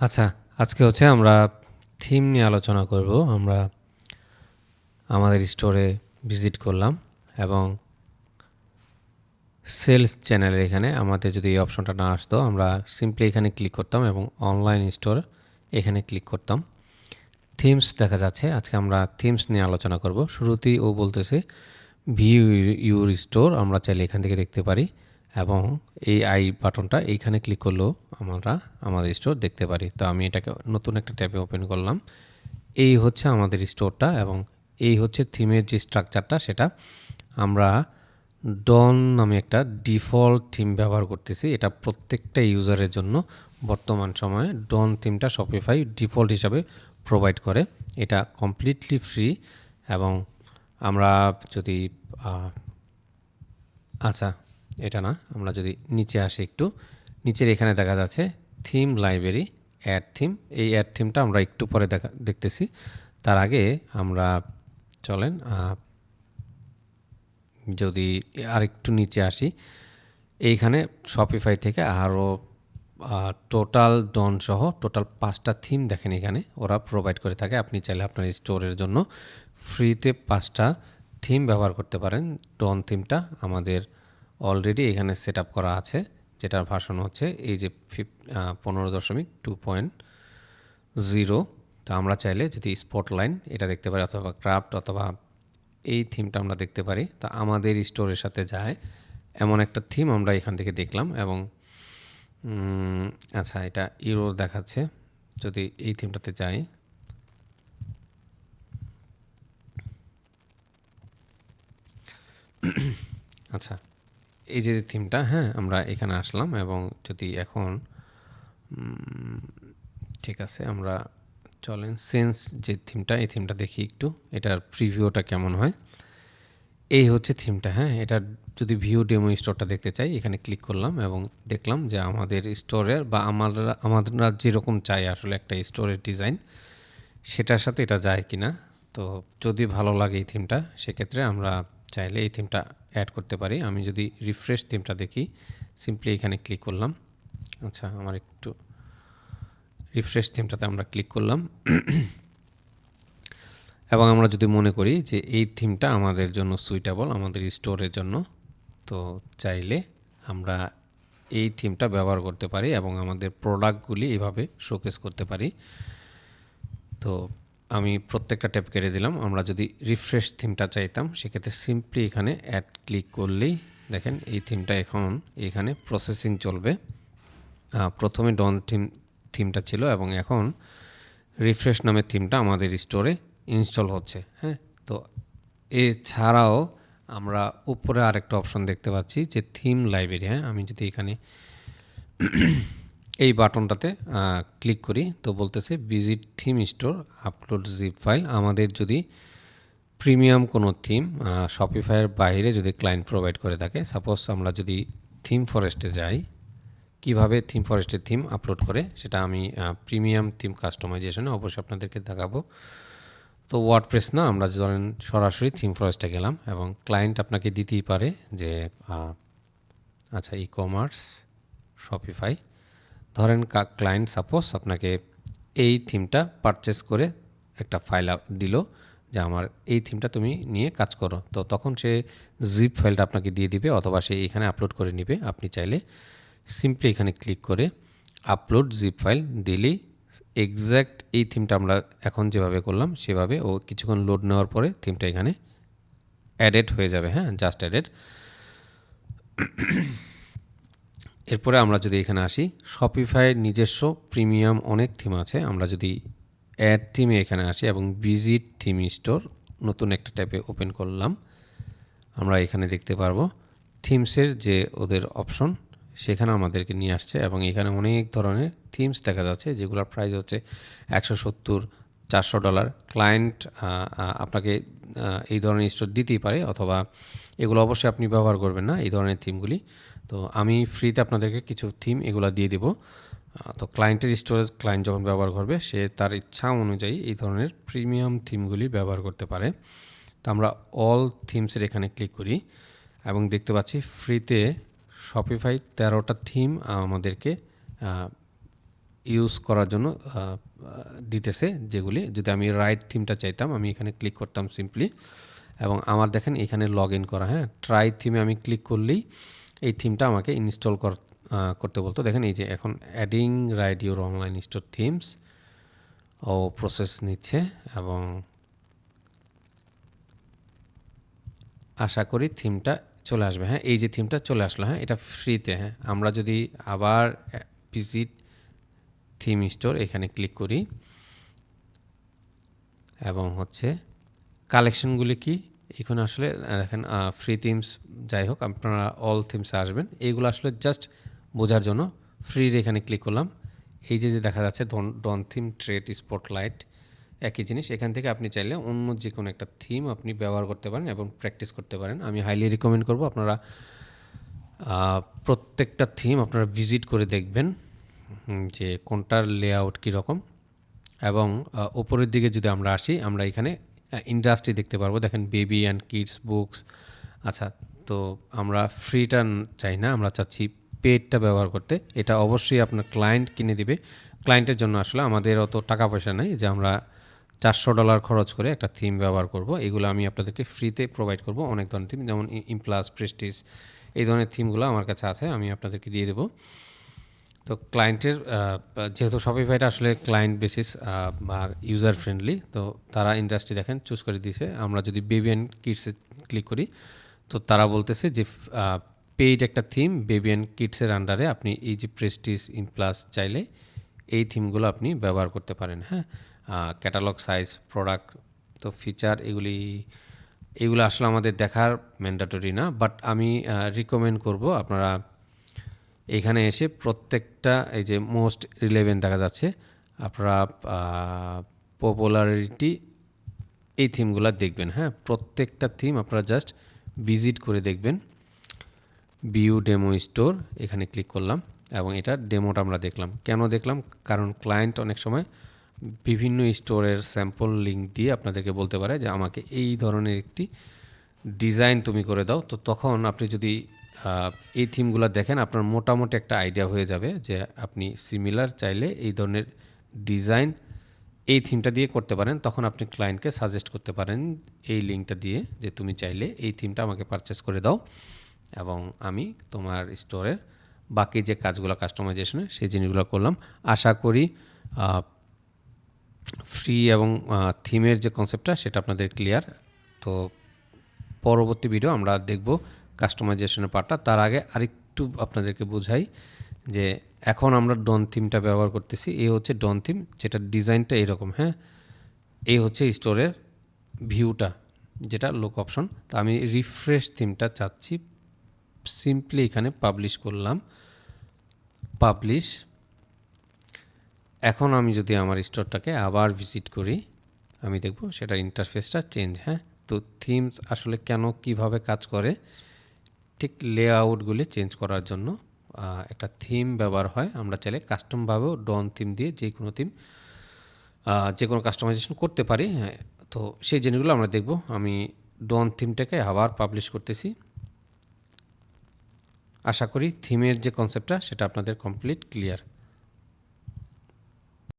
আচ্ছা আজকে হচ্ছে আমরা থিম নিয়ে আলোচনা করব। আমরা আমাদের স্টোরে ভিজিট করলাম এবং সেলস চ্যানেলের এখানে আমাদের যদি এই অপশনটা না আসতো, আমরা সিম্পলি এখানে ক্লিক করতাম এবং অনলাইন স্টোর এখানে ক্লিক করতাম। থিমস দেখা যাচ্ছে, আজকে আমরা থিমস নিয়ে আলোচনা করব। শুরুতেই ও বলতেছে ভিউ ইউর স্টোর আমরা চাইলে এখান থেকে দেখতে পারি। এবং এই আই বাটনটা এইখানে ক্লিক করলেও আমরা আমাদের স্টোর দেখতে পারি। তো আমি এটাকে নতুন একটা ট্যাবে ওপেন করলাম। এই হচ্ছে আমাদের স্টোরটা এবং এই হচ্ছে থিমের যে স্ট্রাকচারটা সেটা আমরা ডন নামে একটা ডিফল্ট থিম ব্যবহার করতেছি। এটা প্রত্যেকটা ইউজারের জন্য বর্তমান সময়ে ডন থিমটা শপিফাই ডিফল্ট হিসাবে প্রোভাইড করে। এটা কমপ্লিটলি ফ্রি এবং আমরা যদি আচ্ছা এটা না, আমরা যদি নিচে আসি একটু, নিচের এখানে দেখা যাচ্ছে থিম লাইব্রেরি অ্যাড থিম এই অ্যাড থিমটা আমরা একটু পরে দেখা, দেখতেছি। তার আগে আমরা চলেন যদি আরেকটু নিচে আসি, এইখানে শপিফাই থেকে আরও টোটাল ডন সহ টোটাল পাঁচটা থিম দেখেন এখানে, ওরা প্রোভাইড করে থাকে। আপনি চাইলে আপনার স্টোরের জন্য ফ্রিতে পাঁচটা থিম ব্যবহার করতে পারেন। ডন থিমটা আমাদের অলরেডি এখানে সেট করা আছে, যেটার ভাষণ হচ্ছে এই যে ফিফ পনেরো দশমিক টু পয়েন্ট জিরো তো আমরা চাইলে যদি স্পটলাইন এটা দেখতে পারি, অথবা ক্রাফট অথবা এই থিমটা আমরা দেখতে পারি, তা আমাদের স্টোরের সাথে যায়। এমন একটা থিম আমরা এখান থেকে দেখলাম এবং আচ্ছা এটা ইউরো দেখাচ্ছে। যদি এই থিমটাতে যাই। আচ্ছা এই যে থিমটা হ্যাঁ আমরা এখানে আসলাম এবং যদি এখন ঠিক আছে, আমরা চলেন সেন্স যে থিমটা এই থিমটা দেখি একটু, এটার প্রিভিউটা কেমন হয়। এই হচ্ছে থিমটা হ্যাঁ এটার যদি ভিউ ডেমো স্টোরটা দেখতে চাই, এখানে ক্লিক করলাম এবং দেখলাম যে আমাদের স্টোরের বা আমরা আমরা যেরকম চাই আসলে একটা স্টোরের ডিজাইন সেটার সাথে এটা যায় কি না তো যদি ভালো লাগে এই থিমটা সেক্ষেত্রে আমরা চাইলে এই থিমটা অ্যাড করতে পারি। আমি যদি রিফ্রেশ থিমটা দেখি সিম্পলি এখানে ক্লিক করলাম। আচ্ছা আমার একটু রিফ্রেশ থিমটাতে আমরা ক্লিক করলাম। এবং আমরা যদি মনে করি যে এই থিমটা আমাদের জন্য সুইটেবল আমাদের স্টোরের জন্য, তো চাইলে আমরা এই থিমটা ব্যবহার করতে পারি এবং আমাদের প্রোডাক্টগুলি এভাবে শোকেস করতে পারি। তো আমি প্রত্যেকটা ট্যাপ কেটে দিলাম। আমরা যদি রিফ্রেশ থিমটা চাইতাম, সেক্ষেত্রে সিম্পলি এখানে অ্যাড ক্লিক করলেই দেখেন এই থিমটা এখন এখানে প্রসেসিং চলবে। প্রথমে ডন থিম থিমটা ছিল এবং এখন রিফ্রেশ নামের থিমটা আমাদের স্টোরে ইনস্টল হচ্ছে হ্যাঁ? তো এছাড়াও আমরা উপরে আরেকটা অপশন দেখতে পাচ্ছি যে থিম লাইব্রেরি হ্যাঁ? আমি যদি এখানে এই বাটনটাতে ক্লিক করি। তো বলতেছে visit theme store upload zip file আমাদের যদি প্রিমিয়াম কোনো থিম শপিফাইয়ের বাইরে যদি ক্লায়েন্ট প্রোভাইড করে থাকে সাপোজ আমরা যদি থিম ফরেস্টে যাই, কীভাবে থিম ফরেস্টের থিম আপলোড করে, সেটা আমি প্রিমিয়াম থিম কাস্টমাইজেশনে অবশ্যই আপনাদেরকে দেখাবো। তো ওয়ার্ডপ্রেস না, আমরা ধরেন সরাসরি থিম ফরেস্টে গেলাম এবং ক্লায়েন্ট আপনাকে দিতেই পারে যে আচ্ছা ই কমার্স শপিফাই ধরেন ক্লায়েন্ট সাপোজ আপনাকে এই থিমটা পারচেস করে একটা ফাইল দিল যে আমার এই থিমটা তুমি নিয়ে কাজ করো। তো তখন সে জিপ ফাইলটা আপনাকে দিয়ে দিবে অথবা সে এখানে আপলোড করে নিবে। আপনি চাইলে সিম্পলি এখানে ক্লিক করে আপলোড জিপ ফাইল দিলেই এক্স্যাক্ট এই থিমটা আমরা এখন যেভাবে করলাম সেভাবে ও কিছুক্ষণ লোড নেওয়ার পরে থিমটা এখানে অ্যাডেড হয়ে যাবে হ্যাঁ জাস্ট অ্যাডেড এরপরে আমরা যদি এখানে আসি শপিফাইয়ের নিজস্ব প্রিমিয়াম অনেক থিম আছে। আমরা যদি অ্যাড থিমে এখানে আসি এবং ভিজিট থিম স্টোর নতুন একটা ট্যাবে ওপেন করলাম, আমরা এখানে দেখতে পারব থিমসের যে ওদের অপশন সেখানে আমাদেরকে নিয়ে আসছে এবং এখানে অনেক ধরনের থিমস দেখা যাচ্ছে, যেগুলোর প্রাইস হচ্ছে একশো সত্তর চারশো ডলার। ক্লায়েন্ট আপনাকে এই ধরনের স্টোর দিতেই পারে অথবা এগুলো অবশ্যই আপনি ব্যবহার করবেন না, এই ধরনের থিমগুলি তো আমি ফ্রিতে আপনাদেরকে কিছু থিম এগুলো দিয়ে দেবো। তো ক্লায়েন্টের স্টোরেজ ক্লায়েন্ট যখন ব্যবহার করবে, সে তার ইচ্ছা অনুযায়ী এই ধরনের প্রিমিয়াম থিমগুলি ব্যবহার করতে পারে। তো আমরা অল থিমসের এখানে ক্লিক করি এবং দেখতে পাচ্ছি ফ্রিতে শপিফাই তেরোটা থিম আমাদেরকে ইউজ করার জন্য দিতেছে যেগুলি। যদি আমি রাইট থিমটা চাইতাম, আমি এখানে ক্লিক করতাম সিম্পলি এবং আমার দেখেন এখানে লগ ইন করা হ্যাঁ? ট্রাই থিমে আমি ক্লিক করলেই এই থিমটা আমাকে ইনস্টল কর করতে বলতো। দেখেন এই যে এখন adding right your online store themes O process নিচ্ছে এবং আশা করি থিমটা চলে আসবে হ্যাঁ? এই যে থিমটা চলে আসলো হ্যাঁ? এটা ফ্রিতে হ্যাঁ? আমরা যদি আবার ভিজিট থিম স্টোর, এখানে ক্লিক করি। এবং হচ্ছে কালেকশনগুলি কি? এখানে আসলে দেখেন ফ্রি থিমস যাই হোক, আপনারা অল থিমসে আসবেন। এইগুলো আসলে জাস্ট বোঝার জন্য ফ্রির এখানে ক্লিক করলাম। এই যে যে দেখা যাচ্ছে ডন থিম, ট্রেড, স্পটলাইট, একই জিনিস। এখান থেকে আপনি চাইলে অন্য যে কোনো একটা থিম আপনি ব্যবহার করতে পারেন এবং প্র্যাকটিস করতে পারেন। আমি হাইলি রিকমেন্ড করব, আপনারা প্রত্যেকটা থিম আপনারা ভিজিট করে দেখবেন। যে কোনটার লেআউট কীরকম এবং ওপরের দিকে যদি আমরা আসি, আমরা এখানে ইন্ডাস্ট্রি দেখতে পারব। দেখেন বেবি অ্যান্ড কিডস বুকস আচ্ছা তো আমরা ফ্রিটা চাই না। আমরা চাচ্ছি পেডটা ব্যবহার করতে। এটা অবশ্যই আপনার ক্লায়েন্ট কিনে দিবে। ক্লায়েন্টের জন্য আসলে আমাদের অত টাকা পয়সা নেই যে আমরা চারশো ডলার খরচ করে একটা থিম ব্যবহার করব। এগুলো আমি আপনাদেরকে ফ্রিতে প্রোভাইড করব। অনেক ধরনের থিম যেমন ইমপ্লাস প্রেস্টিজ এই ধরনের থিমগুলো আমার কাছে আছে। আমি আপনাদেরকে দিয়ে দেবো। তো ক্লায়েন্টের যেহেতু শপিফাইটা আসলে ক্লায়েন্ট বেসিস বা ইউজার ফ্রেন্ডলি তো তারা ইন্ডাস্ট্রি দেখেন চুজ করে দিয়েছে। আমরা যদি বেবি অ্যান্ড কিডসে ক্লিক করি, তো তারা বলতেছে যে পেইড একটা থিম বেবি অ্যান্ড কিডসের আন্ডারে আপনি এই যে প্রেস্টিজ ইনপ্লাস চাইলে এই থিমগুলো আপনি ব্যবহার করতে পারেন হ্যাঁ? ক্যাটালগ সাইজ প্রোডাক্ট তো ফিচার এগুলি, এগুলো আসলে আমাদের দেখার ম্যান্ডাটরি না বাট আমি রিকমেন্ড করব আপনারা এখানে এসে প্রত্যেকটা এই যে মোস্ট রিলেভেন্ট দেখা যাচ্ছে, আপনারা পপুলারিটি এই থিমগুলো দেখবেন হ্যাঁ? প্রত্যেকটা থিম আপনারা জাস্ট ভিজিট করে দেখবেন। বিউ ডেমো স্টোর এখানে ক্লিক করলাম এবং এটা ডেমোটা আমরা দেখলাম। কেন দেখলাম? কারণ ক্লায়েন্ট অনেক সময় বিভিন্ন স্টোরের স্যাম্পল লিঙ্ক দিয়ে আপনাদেরকে বলতে পারে যে, আমাকে এই ধরনের একটি ডিজাইন তুমি করে দাও। তো তখন আপনি যদি এই থিমগুলো দেখেন, আপনার মোটামুটি একটা আইডিয়া হয়ে যাবে যে আপনি সিমিলার চাইলে এই ধরনের ডিজাইন এই থিমটা দিয়ে করতে পারেন। তখন আপনি ক্লায়েন্টকে সাজেস্ট করতে পারেন এই লিঙ্কটা দিয়ে যে তুমি চাইলে এই থিমটা আমাকে পারচেস করে দাও এবং আমি তোমার স্টোরের বাকি যে কাজগুলো কাস্টমাইজেশনে সেই জিনিসগুলো করলাম। আশা করি ফ্রি এবং থিমের যে কনসেপ্টটা সেটা আপনাদের ক্লিয়ার তো পরবর্তী ভিডিও আমরা দেখব কাস্টমাইজেশনের পার্টটা তার আগে আরেকটু আপনাদেরকে বোঝাই যে এখন আমরা ডন থিমটা ব্যবহার করতেছি। এই হচ্ছে ডন থিম যেটা ডিজাইনটা এরকম হ্যাঁ? এই হচ্ছে স্টোরের ভিউটা যেটা লোক অপশন তো আমি রিফ্রেশ থিমটা চাচ্ছি। সিম্পলি এখানে পাবলিশ করলাম। পাবলিশ এখন আমি যদি আমার স্টোরটাকে আবার ভিজিট করি, আমি দেখব সেটা ইন্টারফেসটা চেঞ্জ হ্যাঁ? তো থিমস আসলে কেন, কীভাবে কাজ করে? ঠিক লেআউটগুলি চেঞ্জ করার জন্য একটা থিম ব্যবহার হয়। আমরা চাইলে কাস্টমভাবেও ডন থিম দিয়ে যে কোনো থিম যে কোনো কাস্টমাইজেশন করতে পারি। হ্যাঁ, তো সেই জিনিসগুলো আমরা দেখব। আমি ডন থিমটাকে আবার পাবলিশ করতেছি। আশা করি থিমের যে কনসেপ্টটা সেটা আপনাদের কমপ্লিট ক্লিয়ার